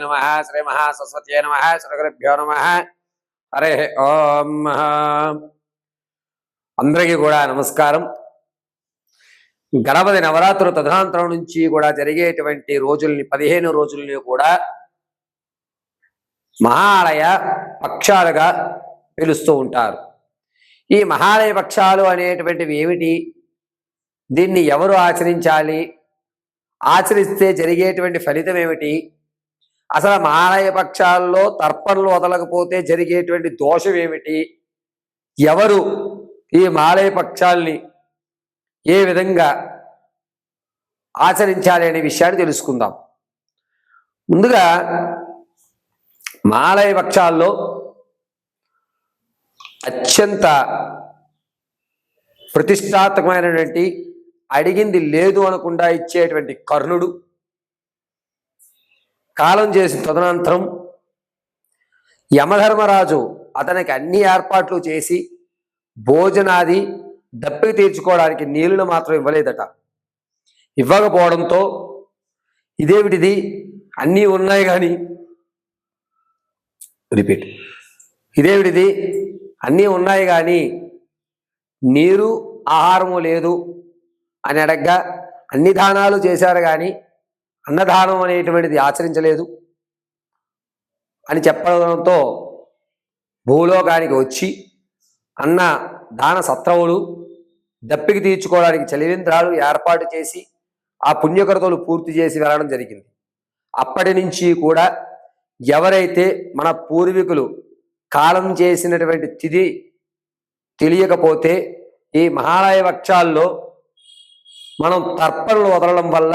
నమ శ్రీ మహాసరస్వతే నమ శ్రీ గురుభ్యో నమ. హరే ఓం. అందరికీ కూడా నమస్కారం. గణపతి నవరాత్రులు తదనంతరం నుంచి కూడా జరిగేటువంటి రోజుల్ని పదిహేను రోజుల్ని కూడా మహాలయ పక్షాలుగా పిలుస్తూ ఉంటారు. ఈ మహాలయ పక్షాలు అనేటువంటివి ఏమిటి? దీన్ని ఎవరు ఆచరించాలి? ఆచరిస్తే జరిగేటువంటి ఫలితం ఏమిటి? అసలు మాలయ పక్షాల్లో తర్పణలు వదలకపోతే జరిగేటువంటి దోషం ఏమిటి? ఎవరు ఈ మాలయ పక్షాల్ని ఏ విధంగా ఆచరించాలి అనే విషయాన్ని తెలుసుకుందాం. ముందుగా మాలయ పక్షాల్లో అత్యంత ప్రతిష్టాత్మకమైనటువంటి అడిగింది లేదు అనకుండా ఇచ్చేటువంటి కర్ణుడు కాలం చేసిన తదనంతరం యమధర్మరాజు అతనికి అన్ని ఏర్పాట్లు చేసి భోజనాది దప్పికి తీర్చుకోవడానికి నీళ్ళను మాత్రం ఇవ్వలేదట. ఇవ్వకపోవడంతో ఇదేమిటిది? అన్నీ ఉన్నాయి కానీ రిపీట్. ఇదేమిటిది? అన్నీ ఉన్నాయి కానీ నీరు ఆహారము లేదు అని అడగ్గా అన్ని దానాలు చేశారు కానీ అన్నదానం అనేటువంటిది ఆచరించలేదు అని చెప్పడంతో భూలోకానికి వచ్చి అన్న దాన సత్రవులు దప్పికి తీర్చుకోవడానికి చలివేంద్రాలు ఏర్పాటు చేసి ఆ పుణ్యకృతులు పూర్తి చేసి వెళ్ళడం జరిగింది. అప్పటి నుంచి కూడా ఎవరైతే మన పూర్వీకులు కాలం చేసినటువంటి తిథి తెలియకపోతే ఈ మహాలయ వక్షాల్లో మనం తర్పణలు వదలడం వల్ల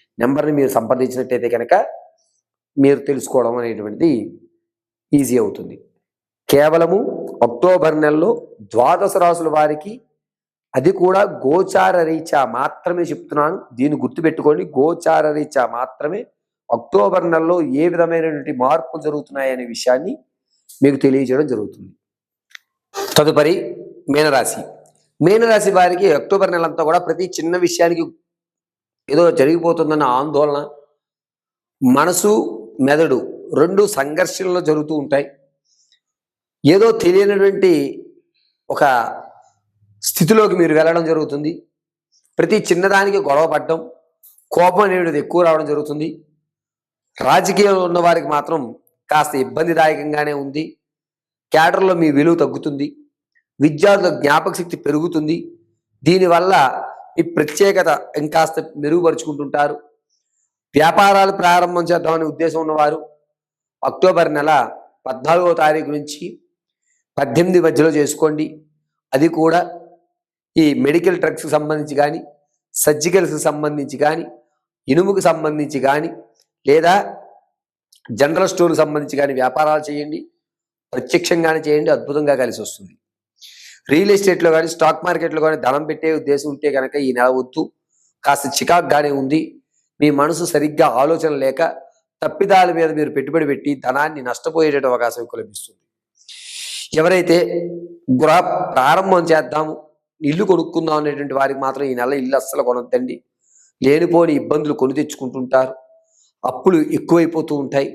నెంబర్ని మీరు సంప్రదించినట్టయితే కనుక మీరు తెలుసుకోవడం అనేటువంటిది ఈజీ అవుతుంది. కేవలము అక్టోబర్ నెలలో ద్వాదశ రాసుల వారికి అది కూడా గోచార రీత్యా మాత్రమే చెప్తున్నాను. దీన్ని గుర్తుపెట్టుకోండి. గోచార రీత్యా మాత్రమే అక్టోబర్ నెలలో ఏ విధమైనటువంటి మార్పులు జరుగుతున్నాయి అనే విషయాన్ని మీకు తెలియజేయడం జరుగుతుంది. తదుపరి మీనరాశి. మీనరాశి వారికి అక్టోబర్ నెలంతా కూడా ప్రతి చిన్న విషయానికి ఏదో జరిగిపోతుందన్న ఆందోళన మనసు మెదడు రెండు సంఘర్షణలు జరుగుతూ ఉంటాయి. ఏదో తెలియనటువంటి ఒక స్థితిలోకి మీరు వెళ్ళడం జరుగుతుంది. ప్రతి చిన్నదానికి గొడవ పడడం కోపం అనేది ఎక్కువ రావడం జరుగుతుంది. రాజకీయంలో ఉన్న వారికి మాత్రం కాస్త ఇబ్బందిదాయకంగానే ఉంది. క్యాడర్లో మీ విలువ తగ్గుతుంది. విద్యార్థుల జ్ఞాపక శక్తి పెరుగుతుంది. దీనివల్ల ఈ ప్రత్యేకత ఇంకాస్త మెరుగుపరుచుకుంటుంటారు. వ్యాపారాలు ప్రారంభం చేద్దామనే ఉద్దేశం ఉన్నవారు అక్టోబర్ నెల పద్నాలుగో తారీఖు నుంచి పద్దెనిమిది మధ్యలో చేసుకోండి. అది కూడా ఈ మెడికల్ డ్రగ్స్కి సంబంధించి కానీ సర్జికల్స్కి సంబంధించి కానీ ఇనుముకి సంబంధించి కానీ లేదా జనరల్ స్టోర్కి సంబంధించి కానీ వ్యాపారాలు చేయండి. ప్రత్యక్షంగానే చేయండి అద్భుతంగా కలిసి వస్తుంది రియల్ ఎస్టేట్లో కానీ స్టాక్ మార్కెట్లో కానీ ధనం పెట్టే ఉద్దేశం ఉంటే కనుక ఈ నెల వద్దు కాస్త చికాగ్గానే ఉంది. మీ మనసు సరిగ్గా ఆలోచన లేక తప్పిదాల మీద మీరు పెట్టుబడి పెట్టి ధనాన్ని నష్టపోయేట అవకాశం ఎక్కువ లభిస్తుంది. ఎవరైతే గృహ ప్రారంభం చేద్దాము ఇల్లు కొనుక్కుందాం అనేటువంటి వారికి మాత్రం ఈ నెల ఇల్లు అస్సలు కొనొద్దండి. లేనిపోని ఇబ్బందులు కొని తెచ్చుకుంటుంటారు. అప్పులు ఎక్కువైపోతూ ఉంటాయి.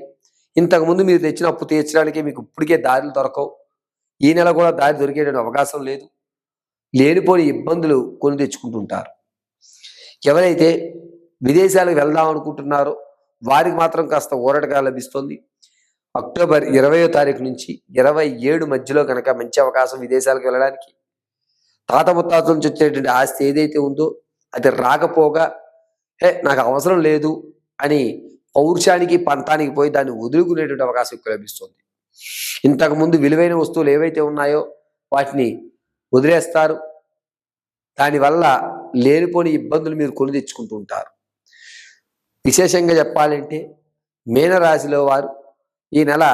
ఇంతకుముందు మీరు తెచ్చిన అప్పు తీర్చడానికి మీకు ఇప్పటికే దారులు దొరకవు. ఈ నెల కూడా దారి దొరికేటువంటి అవకాశం లేదు. లేనిపోని ఇబ్బందులు కొని తెచ్చుకుంటుంటారు. ఎవరైతే విదేశాలకు వెళ్దాం అనుకుంటున్నారో వారికి మాత్రం కాస్త ఊరటగా లభిస్తుంది. అక్టోబర్ ఇరవయో తారీఖు నుంచి ఇరవై ఏడు మధ్యలో కనుక మంచి అవకాశం విదేశాలకు వెళ్ళడానికి తాత ముత్తాతల నుంచి వచ్చేటువంటి ఆస్తి ఏదైతే ఉందో అది రాకపోగా హే నాకు అవసరం లేదు అని పౌరుషానికి పంతానికి పోయి దాన్ని వదులుకునేటువంటి అవకాశం ఎక్కువ లభిస్తుంది. ఇంతకుముందు విలువైన వస్తువులు ఏవైతే ఉన్నాయో వాటిని వదిలేస్తారు. దానివల్ల లేనిపోని ఇబ్బందులు మీరు కొని తెచ్చుకుంటూ ఉంటారు. విశేషంగా చెప్పాలంటే మీనరాశిలో వారు ఈ నెల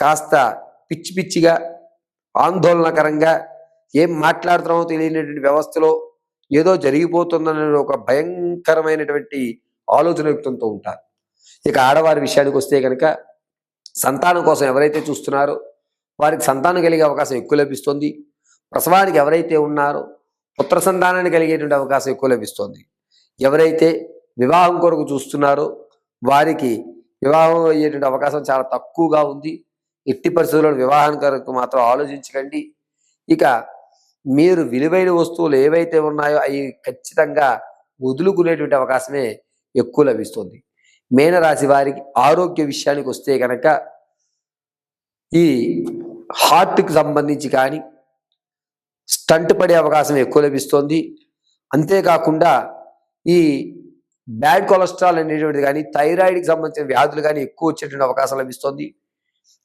కాస్త పిచ్చి పిచ్చిగా ఆందోళనకరంగా ఏం మాట్లాడుతున్నామో తెలియనటువంటి వ్యవస్థలో ఏదో జరిగిపోతుందనే ఒక భయంకరమైనటువంటి ఆలోచన వ్యక్తంతో ఉంటారు. ఇక ఆడవారి విషయానికి వస్తే కనుక సంతానం కోసం ఎవరైతే చూస్తున్నారో వారికి సంతానం కలిగే అవకాశం ఎక్కువ లభిస్తుంది. ప్రసవానికి ఎవరైతే ఉన్నారో పుత్ర సంతానాన్ని కలిగేటువంటి అవకాశం ఎక్కువ లభిస్తుంది. ఎవరైతే వివాహం కొరకు చూస్తున్నారో వారికి వివాహం అయ్యేటువంటి అవకాశం చాలా తక్కువగా ఉంది. ఎట్టి పరిస్థితుల్లో వివాహం కొరకు మాత్రం ఆలోచించకండి. ఇక మీరు విలువైన వస్తువులు ఏవైతే ఉన్నాయో అవి ఖచ్చితంగా వదులుకునేటువంటి అవకాశమే ఎక్కువ లభిస్తుంది. మీనరాశి వారికి ఆరోగ్య విషయానికి వస్తే కనుక ఈ హార్ట్కి సంబంధించి కానీ స్టంట్ పడే అవకాశం ఎక్కువ లభిస్తుంది. అంతేకాకుండా ఈ బ్యాడ్ కొలెస్ట్రాల్ అనేటువంటిది కానీ థైరాయిడ్కి సంబంధించిన వ్యాధులు కానీ ఎక్కువ వచ్చేటువంటి అవకాశం లభిస్తుంది.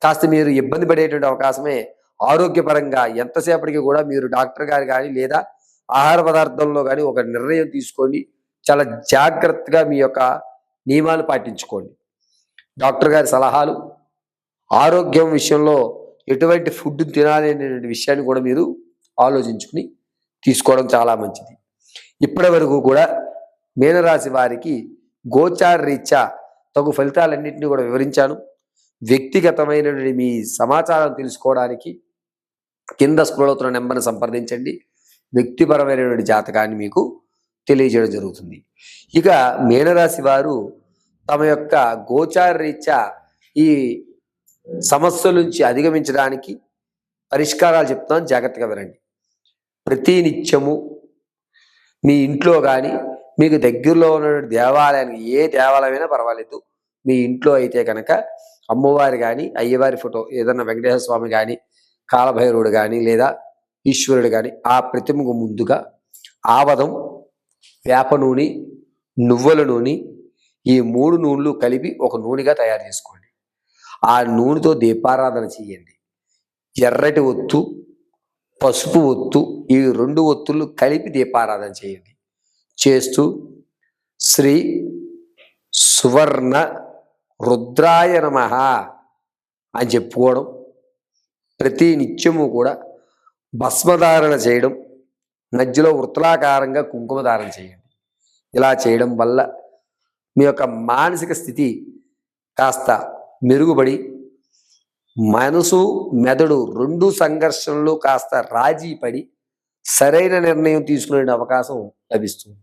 కాస్త మీరు ఇబ్బంది పడేటువంటి అవకాశమే ఆరోగ్యపరంగా ఎంతసేపటికి కూడా మీరు డాక్టర్ గారు కానీ లేదా ఆహార పదార్థంలో కానీ ఒక నిర్ణయం తీసుకోండి. చాలా జాగ్రత్తగా మీ యొక్క నియమాలు పాటించుకోండి. డాక్టర్ గారి సలహాలు ఆరోగ్యం విషయంలో ఎటువంటి ఫుడ్ తినాలి అనే విషయాన్ని కూడా మీరు ఆలోచించుకుని తీసుకోవడం చాలా మంచిది. ఇప్పటి వరకు కూడా మీనరాశి వారికి గోచార రీత్యా తగు ఫలితాలన్నింటినీ కూడా వివరించాను. వ్యక్తిగతమైనటువంటి మీ సమాచారం తెలుసుకోవడానికి కింద స్క్రోల్ అవుతున్న నెంబర్ని సంప్రదించండి. వ్యక్తిపరమైనటువంటి జాతకాన్ని మీకు తెలియజేయడం జరుగుతుంది. ఇక మీనరాశి వారు తమ యొక్క గోచార రీత్యా ఈ సమస్యల నుంచి అధిగమించడానికి పరిష్కారాలు చెప్తాను. జాగ్రత్తగా వినండి. ప్రతి నిత్యము మీ ఇంట్లో కానీ మీకు దగ్గరలో ఉన్న దేవాలయానికి ఏ దేవాలయమైనా పర్వాలేదు. మీ ఇంట్లో అయితే కనుక అమ్మవారి కానీ అయ్యవారి ఫోటో ఏదన్నా వెంకటేశ్వర స్వామి కానీ కాలభైరవుడు కానీ లేదా ఈశ్వరుడు కానీ ఆ ప్రతిమకు ముందుగా ఆవదం వేప నూనె నువ్వుల నూనె ఈ మూడు నూనెలు కలిపి ఒక నూనెగా తయారు చేసుకోండి. ఆ నూనెతో దీపారాధన చేయండి. ఎర్రటి ఒత్తు పసుపు ఒత్తు ఈ రెండు ఒత్తులు కలిపి దీపారాధన చేయండి. చేస్తూ శ్రీ సువర్ణ రుద్రాయ నమ అని చెప్పుకోవడం ప్రతి నిత్యము కూడా భస్మధారణ చేయడం మధ్యలో వృత్తలాకారంగా కుంకుమ దానం చేయండి. ఇలా చేయడం వల్ల మీ యొక్క మానసిక స్థితి కాస్త మెరుగుపడి మనసు మెదడు రెండు సంఘర్షణలు కాస్త రాజీ పడి సరైన నిర్ణయం తీసుకునే అవకాశం లభిస్తుంది.